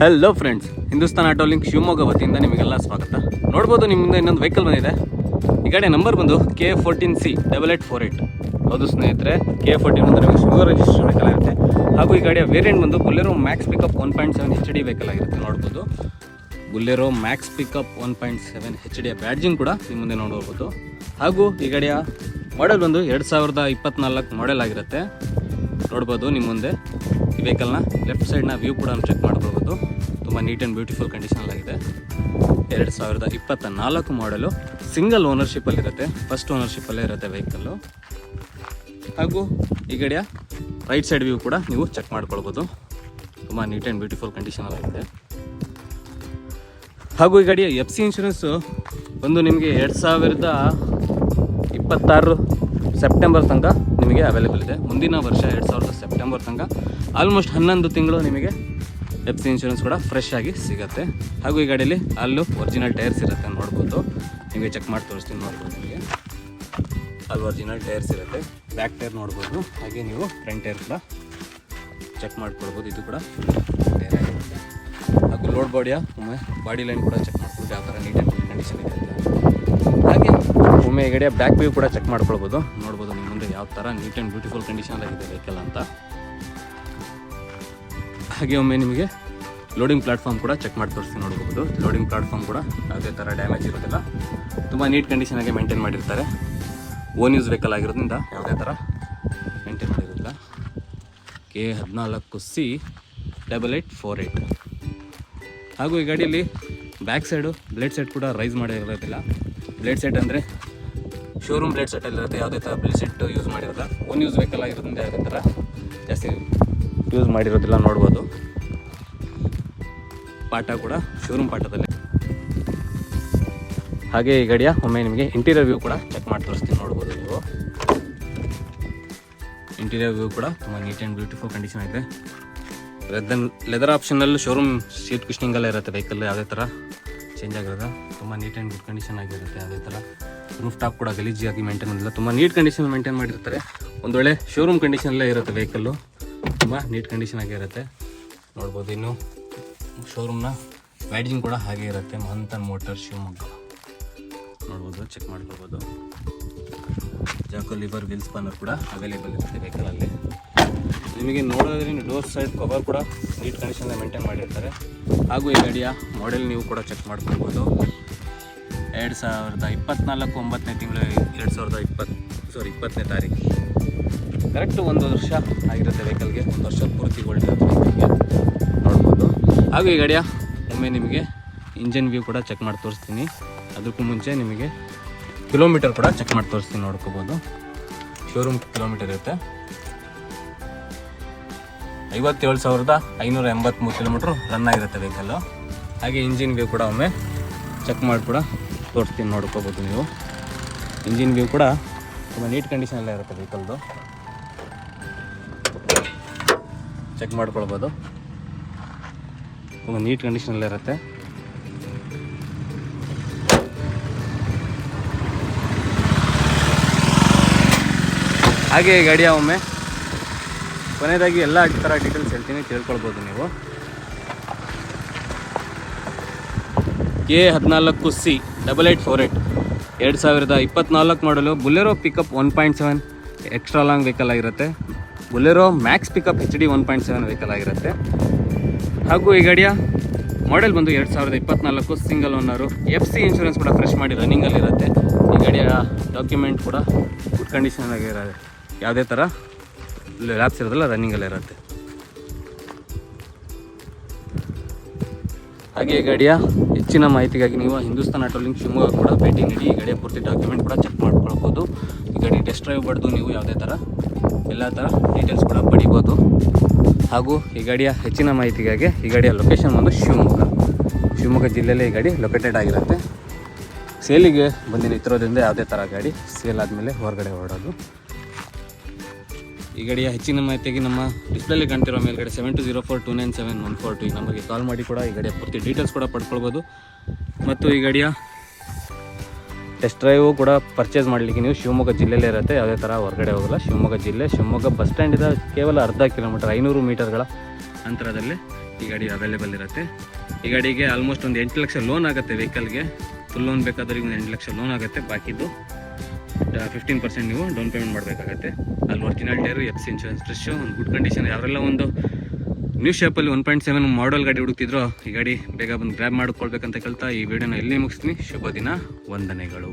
Hello friends Hindustan auto link Shivamogga ವತಿಯಿಂದ ನಿಮಗೆಲ್ಲ ಸ್ವಾಗತ. ನೋಡ್ಬೋದು ನಿಮ್ಮಿಂದ ಇನ್ನೊಂದು ವೆಹಿಕಲ್ ಬಂದಿದೆ. ಈ ಗಾಡಿ ನಂಬರ್ ಬಂದು K fourteen C double eight four eight ಹೌದು ಸ್ನೇಹಿತರೆ ಕೆ ಫೋರ್ಟೀನ್ ಅಂದರೆ ನಿಮಗೆ ಶುಗರ್ ರಿಜಿಸ್ಟರ್ ವೆಹಿಕಲ್ ಆಗಿರುತ್ತೆ ಹಾಗೂ ಈ ಗಾಡಿಯ ವೇರಿಯಂಟ್ ಬಂದು Bolero Max pickup one point seven H D vehicle ಆಗಿರುತ್ತೆ. ನೋಡ್ಬೋದು. Bolero Max pickup one point seven H ಡಿಯ badging ಕೂಡ ನಿಮ್ಮ ಮುಂದೆ ನೋಡಬಹುದು ಹಾಗೂ ಈ ಗಾಡಿಯ ಮಾಡೆಲ್ ಬಂದು ಎರಡು ಸಾವಿರದ ಇಪ್ಪತ್ತ್ನಾಲ್ಕು ಮಾಡೆಲ್ ಆಗಿರುತ್ತೆ. ನೋಡ್ಬೋದು ನಿಮ್ಮ ಮುಂದೆ. ಈ ವೆಹಿಕಲ್ನ ಲೆಫ್ಟ್ ಸೈಡ್ನ ವ್ಯೂ ಕೂಡ ಚೆಕ್ ಮಾಡ್ಕೊಳ್ಬೋದು. ತುಂಬ ನೀಟ್ ಆ್ಯಂಡ್ ಬ್ಯೂಟಿಫುಲ್ ಕಂಡೀಷನಲ್ಲಾಗಿದೆ ಎರಡು ಸಾವಿರದ ಇಪ್ಪತ್ತ ನಾಲ್ಕು ಮಾಡಲು ಸಿಂಗಲ್ ಓನರ್ಶಿಪ್ಪಲ್ಲಿರುತ್ತೆ ಫಸ್ಟ್ ಓನರ್ಶಿಪ್ಪಲ್ಲೇ ಇರುತ್ತೆ ವೆಹಿಕಲ್ಲು ಹಾಗೂ ಈ ಗಡಿಯ ರೈಟ್ ಸೈಡ್ ವ್ಯೂ ಕೂಡ ನೀವು ಚೆಕ್ ಮಾಡ್ಕೊಳ್ಬೋದು. ತುಂಬ ನೀಟ್ ಆ್ಯಂಡ್ ಬ್ಯೂಟಿಫುಲ್ ಕಂಡೀಷನಲ್ಲಾಗಿದೆ ಹಾಗೂ ಈ ಗಾಡಿಯ ಎಫ್ ಸಿ ಇನ್ಶೂರೆನ್ಸು ಒಂದು ನಿಮಗೆ ಎರಡು ಸಾವಿರದ ಇಪ್ಪತ್ತಾರು ಸೆಪ್ಟೆಂಬರ್ ತನಕ ನಿಮಗೆ ಅವೈಲೇಬಲ್ ಇದೆ. ಮುಂದಿನ ವರ್ಷ ಎರಡು ಸಾವಿರದ ಸೆಪ್ಟೆಂಬರ್ ತನಕ ಆಲ್ಮೋಸ್ಟ್ ಹನ್ನೊಂದು ತಿಂಗಳು ನಿಮಗೆ ಎಫ್ ಸಿ ಇನ್ಶೂರೆನ್ಸ್ ಕೂಡ ಫ್ರೆಶ್ ಆಗಿ ಸಿಗುತ್ತೆ. ಹಾಗೂ ಈ ಗಾಡಿಯಲ್ಲಿ ಅಲ್ಲೂ ಒರಿಜಿನಲ್ ಟೈರ್ಸ್ ಇರುತ್ತೆ ನೋಡ್ಬೋದು. ನಿಮಗೆ ಚೆಕ್ ಮಾಡಿ ತೋರಿಸ್ತೀನಿ, ನೋಡ್ಬೋದು ನಿಮಗೆ. ಅಲ್ಲಿ ಒರಿಜಿನಲ್ ಟೈರ್ಸ್ ಇರುತ್ತೆ. ಬ್ಯಾಕ್ ಟೈರ್ ನೋಡ್ಬೋದು. ಹಾಗೆ ನೀವು ಫ್ರಂಟ್ ಟೈರ್ ಕೂಡ ಚೆಕ್ ಮಾಡ್ಕೊಳ್ಬೋದು. ಇದು ಕೂಡ ಟೈರ್ ಆಗಿರುತ್ತೆ. ಹಾಗೂ ಲೋಡ್ ಬಾಡಿಯ ಒಮ್ಮೆ ಬಾಡಿ ಲೈನ್ ಕೂಡ ಚೆಕ್ ಮಾಡ್ಬೋದು ಯಾವ ಥರ ನೀಟ್ ಆ್ಯಂಡ್ ಕಂಡೀಷನ್ ಇದೆ ಹಾಗೆ ಒಮ್ಮೆ ಈ ಗಾಡಿಯ ಬ್ಯಾಕ್ ವ್ಯೂ ಕೂಡ ಚೆಕ್ ಮಾಡ್ಕೊಳ್ಬೋದು. ನೋಡ್ಬೋದು. ಮುಂದೆ ಯಾವ ಥರ ನೀಟ್ ಆ್ಯಂಡ್ ಬ್ಯೂಟಿಫುಲ್ ಕಂಡೀಷನ್ ಆಗಿದೆ ವೆಹಿಕಲ್ ಅಂತ. ಹಾಗೆ ಒಮ್ಮೆ ನಿಮಗೆ ಲೋಡಿಂಗ್ ಪ್ಲಾಟ್ಫಾರ್ಮ್ ಕೂಡ ಚೆಕ್ ಮಾಡಿ ತೋರಿಸಿ ನೋಡ್ಬೋದು. ಲೋಡಿಂಗ್ ಪ್ಲಾಟ್ಫಾರ್ಮ್ ಕೂಡ ಯಾವುದೇ ಥರ ಡ್ಯಾಮೇಜ್ ಇರೋದಿಲ್ಲ. ತುಂಬ ನೀಟ್ ಕಂಡೀಷನಾಗೆ ಮೇಂಟೈನ್ ಮಾಡಿರ್ತಾರೆ. ಓನ್ ಯೂಸ್ ವೆಹಿಕಲ್ ಆಗಿರೋದ್ರಿಂದ ಯಾವುದೇ ಥರ ಮೇಂಟೈನ್ ಮಾಡಿರೋದಿಲ್ಲ. ಕೆ ಹದಿನಾಲ್ಕು C double eight four eight ಹಾಗೂ ಈ ಗಾಡಿಯಲ್ಲಿ ಬ್ಯಾಕ್ ಸೈಡು ಬ್ಲೇಡ್ ಸೆಟ್ ಕೂಡ ರೈಸ್ ಮಾಡಿರೋದಿಲ್ಲ. ಬ್ಲೇಡ್ ಸೆಟ್ ಅಂದರೆ ಶೋರೂಮ್ ಬ್ಲೇಡ್ ಸೆಟ್ಟಲ್ಲಿರುತ್ತೆ ಯಾವುದೇ ಥರ ಬ್ಲೇಡ್ ಸೆಟ್ ಯೂಸ್ ಮಾಡಿರಲ್ಲ ಒನ್ ಯೂಸ್ ವೆಹಿಕಲ್ ಆಗಿರೋದ್ರಿಂದ ಯಾವುದೇ ಥರ ಜಾಸ್ತಿ ಯೂಸ್ ಮಾಡಿರೋದಿಲ್ಲ, ನೋಡ್ಬೋದು. ಪಾಠ ಕೂಡ ಶೋರೂಮ್ ಪಾಠದಲ್ಲಿ. ಹಾಗೆ ಈ ಗಡಿಯ ಒಮ್ಮೆ ನಿಮಗೆ ಇಂಟೀರಿಯರ್ ವ್ಯೂ ಕೂಡ ಚೆಕ್ ಮಾಡಿ ತೋರಿಸ್ತೀನಿ, ನೋಡ್ಬೋದು ನೀವು. ಇಂಟೀರಿಯರ್ ವ್ಯೂ ಕೂಡ ತುಂಬ ನೀಟ್ ಆ್ಯಂಡ್ ಬ್ಯೂಟಿಫುಲ್ ಕಂಡೀಷನ್ ಇದೆ ಲೆದರ್ ಲೆದರ್ ಆಪ್ಷನಲ್ಲಿ ಶೋರೂಮ್ ಸೀಟ್ ಕುಶ್ನಿಂಗಲ್ಲೇ ಇರುತ್ತೆ ವೆಹಿಕಲ್ ಯಾವುದೇ ಥರ ಚೇಂಜ್ ಆಗಿರೋದು? ತುಂಬ ನೀಟ್ ಆ್ಯಂಡ್ ಗುಡ್ ಕಂಡೀಷನ್ ಆಗಿರುತ್ತೆ, ಯಾವುದೇ ಥರ ರೂಫ್ ಟಾಪ್ ಕೂಡ ಗಲೀಜಿಯಾಗಿ ಮೇಂಟೈನ್ ಮಾಡಿಲ್ಲ. ತುಂಬ ನೀಟ್ ಕಂಡೀಷನ್ ಮೇಂಟೈನ್ ಮಾಡಿರ್ತಾರೆ. ಒಂದು ವೇಳೆ ಶೋರೂಮ್ ಕಂಡೀಷನಲ್ಲೇ ಇರುತ್ತೆ ವೆಹಿಕಲ್ಲು ತುಂಬ ನೀಟ್ ಕಂಡೀಷನ್ ಆಗಿರುತ್ತೆ ನೋಡ್ಬೋದು ಇನ್ನು ಶೋರೂಮ್ನ ವೈಡಿಂಗ್ ಕೂಡ ಹಾಗೆ ಇರುತ್ತೆ. ಮಹಂತನ್ ಮೋಟರ್ ಶಿವಮೊಗ್ಗ. ನೋಡ್ಬೋದು ಚೆಕ್ ಮಾಡ್ಕೋಬೋದು ಜಾಕೋ ಲಿವರ್ ವೀಲ್ ಸ್ಪಾನರ್ ಕೂಡ ಅವೈಲೇಬಲ್ ಇರುತ್ತೆ ವೆಹಿಕಲಲ್ಲಿ ನಿಮಗೆ ನೋಡೋದ್ರೆ ಡೋರ್ ಸೈಡ್ ಕವರ್ ಕೂಡ ನೀಟ್ ಕಂಡೀಷನ್ ಮೇಂಟೈನ್ ಮಾಡಿರ್ತಾರೆ. ಹಾಗೂ ಈ ಗಾಡಿಯ ಮಾಡೆಲ್ ನೀವು ಕೂಡ ಚೆಕ್ ಮಾಡ್ಕೊಳ್ಬೋದು. ಎರಡು ಸಾವಿರದ ಇಪ್ಪತ್ತ್ನಾಲ್ಕು ಒಂಬತ್ತನೇ ತಿಂಗಳು ಎರಡು ಸಾವಿರದ ಇಪ್ಪತ್ತು ಸಾರಿ ಇಪ್ಪತ್ತನೇ ತಾರೀಕು. ಕರೆಕ್ಟ್ ಒಂದು ವರ್ಷ ಆಗಿರುತ್ತೆ ವೆಹಿಕಲ್ಗೆ ಒಂದು ವರ್ಷ ಪೂರ್ತಿ ಒಳ್ಳೆಯ ನೋಡ್ಬೋದು. ಹಾಗೂ ಈ ಗಾಡಿಯ, ಒಮ್ಮೆ ನಿಮಗೆ ಇಂಜನ್ ವ್ಯೂ ಕೂಡ ಚೆಕ್ ಮಾಡಿ ತೋರಿಸ್ತೀನಿ. ಅದಕ್ಕೂ ಮುಂಚೆ ನಿಮಗೆ ಕಿಲೋಮೀಟರ್ ಕೂಡ ಚೆಕ್ ಮಾಡಿ ತೋರಿಸ್ತೀನಿ ನೋಡ್ಕೋಬೋದು. ಶೋರೂಮ್ ಕಿಲೋಮೀಟರ್ ಇರುತ್ತೆ. ಐವತ್ತೇಳು ಸಾವಿರದ ಐನೂರ ಎಂಬತ್ತ್ಮೂರು ಕಿಲೋಮೀಟ್ರ್ ರನ್ ಆಗಿರುತ್ತೆ ವೆಹಿಕಲ್ಲು ಹಾಗೆ ಇಂಜಿನ್ ವ್ಯೂ ಕೂಡ ಒಮ್ಮೆ ಚೆಕ್ ಮಾಡಿ ಕೂಡ ತೋರಿಸ್ತೀನಿ, ನೋಡ್ಕೋಬೋದು ನೀವು. ಇಂಜಿನ್ ವ್ಯೂ ಕೂಡ ತುಂಬ ನೀಟ್ ಕಂಡೀಷನಲ್ಲೇ ಇರುತ್ತೆ ವೆಹಿಕಲ್ದು ಚೆಕ್ ಮಾಡ್ಕೊಳ್ಬೋದು. ತುಂಬ ನೀಟ್ ಕಂಡೀಷನಲ್ಲೇ ಇರುತ್ತೆ. ಹಾಗೆ ಗಾಡಿಯ ಒಮ್ಮೆ ಕೊನೆಯದಾಗಿ ಎಲ್ಲ ಥರ ಡೀಟೇಲ್ಸ್ ಹೇಳ್ತೀನಿ, ತಿಳ್ಕೊಳ್ಬೋದು ನೀವು. ಎ ಹದಿನಾಲ್ಕು C double eight four eight ಎರಡು ಸಾವಿರದ ಇಪ್ಪತ್ನಾಲ್ಕು ಮಾಡಲು Bolero pickup one point seven extra long vehicle ಆಗಿರುತ್ತೆ. Bolero Max pickup H D one point seven vehicle ಆಗಿರುತ್ತೆ. ಹಾಗೂ ಈ ಗಾಡಿಯ ಮಾಡೆಲ್ ಬಂದು ಎರಡು ಸಾವಿರದ ಇಪ್ಪತ್ನಾಲ್ಕು single owner F C insurance ಕೂಡ ಫ್ರೆಶ್ ಮಾಡಿ ರನ್ನಿಂಗಲ್ಲಿರುತ್ತೆ ಈ ಗಾಡಿಯ ಡಾಕ್ಯುಮೆಂಟ್ ಕೂಡ ಗುಡ್ ಕಂಡೀಷನ್ ಯಾವುದೇ ಥರ ಲ್ಯಾಬ್ಸ್ ಇರೋದಿಲ್ಲ ರನ್ನಿಂಗಲ್ಲೇ ಹಾಗೆ ಗಾಡಿಯ ಹೆಚ್ಚಿನ ಮಾಹಿತಿಗಾಗಿ ನೀವು ಹಿಂದೂಸ್ತಾನ್ ಆಟೋಲಿಂಗ್ ಶಿವಮೊಗ್ಗ ಕೂಡ ಭೇಟಿ ನೀಡಿ. ಈ ಗಾಡಿಯ ಪೂರ್ತಿ ಡಾಕ್ಯುಮೆಂಟ್ ಕೂಡ ಚೆಕ್ ಮಾಡ್ಕೊಳ್ಬೋದು. ಈ ಗಾಡಿ ಟೆಸ್ಟ್ ಡ್ರೈವ್ ಬಡ್ದು ನೀವು ಯಾವುದೇ ಥರ ಎಲ್ಲ ಥರ ಡೀಟೇಲ್ಸ್ ಕೂಡ ಪಡಿಬೋದು. ಹಾಗೂ ಈ ಗಾಡಿಯ ಹೆಚ್ಚಿನ ಮಾಹಿತಿಗಾಗಿ ಈ ಗಾಡಿಯ ಲೊಕೇಶನ್ ಬಂದು ಶಿವಮೊಗ್ಗ. ಶಿವಮೊಗ್ಗ ಜಿಲ್ಲೆಯಲ್ಲೇ ಈ ಗಾಡಿ ಲೊಕೇಟೆಡ್ ಆಗಿರುತ್ತೆ. ಸೇಲಿಗೆ ಬಂದು ನಿಂತಿರೋದ್ರಿಂದ ಯಾವುದೇ ಥರ ಗಾಡಿ ಸೇಲ್ ಆದಮೇಲೆ ಹೊರಗಡೆ ಹೊರಡೋದು. ಈ ಗಾಡಿಯ ಹೆಚ್ಚಿನ ಮಾಹಿತಿಗೆ ನಮ್ಮ ಡಿಸ್ಪ್ಲೇಲಿ ಕಾಣ್ತಿರೋ ಮೇಲ್ಗಡೆ seven two zero four two nine seven one four two ನಮಗೆ ಕಾಲ್ ಮಾಡಿ ಕೂಡ ಈ ಗಾಡಿಯ ಪೂರ್ತಿ ಡೀಟೇಲ್ಸ್ ಕೂಡ ಪಡ್ಕೊಳ್ಬೋದು. ಮತ್ತು ಈ ಗಾಡಿಯ ಟೆಸ್ಟ್ ಡ್ರೈವು ಕೂಡ ಪರ್ಚೇಸ್ ಮಾಡಲಿಕ್ಕೆ ನೀವು ಶಿವಮೊಗ್ಗ ಜಿಲ್ಲೆಯಲ್ಲೇ ಇರುತ್ತೆ. ಯಾವುದೇ ಥರ ಹೊರಗಡೆ ಹೋಗಲ್ಲ. ಶಿವಮೊಗ್ಗ ಜಿಲ್ಲೆ, ಶಿವಮೊಗ್ಗ ಬಸ್ ಸ್ಟ್ಯಾಂಡಿಂದ ಕೇವಲ ಅರ್ಧ ಕಿಲೋಮೀಟರ್ ಐನೂರು ಮೀಟರ್ಗಳ ಅಂತರದಲ್ಲಿ ಈ ಗಾಡಿ ಅವೈಲೇಬಲ್ ಇರುತ್ತೆ. ಈ ಗಾಡಿಗೆ ಆಲ್ಮೋಸ್ಟ್ ಒಂದು ಎಂಟು ಲಕ್ಷ ಲೋನ್ ಆಗುತ್ತೆ ವೆಹಿಕಲ್ಗೆ ಫುಲ್ ಲೋನ್ ಬೇಕಾದ್ರೆ ಒಂದು ಎಂಟು ಲಕ್ಷ ಲೋನ್ ಆಗುತ್ತೆ. ಬಾಕಿದ್ದು ಫಿಫ್ಟೀನ್ ಪರ್ಸೆಂಟ್ ನೀವು ಡೌನ್ ಪೇಮೆಂಟ್ ಮಾಡಬೇಕಾಗತ್ತೆ. ಅಲ್ಲಿ original tyre F C insurance fresh ಒಂದು ಗುಡ್ ಕಂಡೀಷನ್ ಯಾರೆಲ್ಲ ಒಂದು ನ್ಯೂ ಶೇಪಲ್ಲಿ ಒನ್ ಪಾಯಿಂಟ್ ಸೆವೆನ್ ಮಾಡಲ್ ಗಾಡಿ ಹುಡುಕ್ತಿದ್ರು, ಈ ಗಾಡಿ ಬೇಗ ಬಂದು ಗ್ರ್ಯಾಬ್ ಮಾಡ್ಕೊಳ್ಬೇಕಂತ ಕೇಳ್ತಾ ಈ ವಿಡಿಯೋನ ಇಲ್ಲಿ ಮುಗಿಸ್ತೀನಿ. ಶುಭ ದಿನ, ವಂದನೆಗಳು.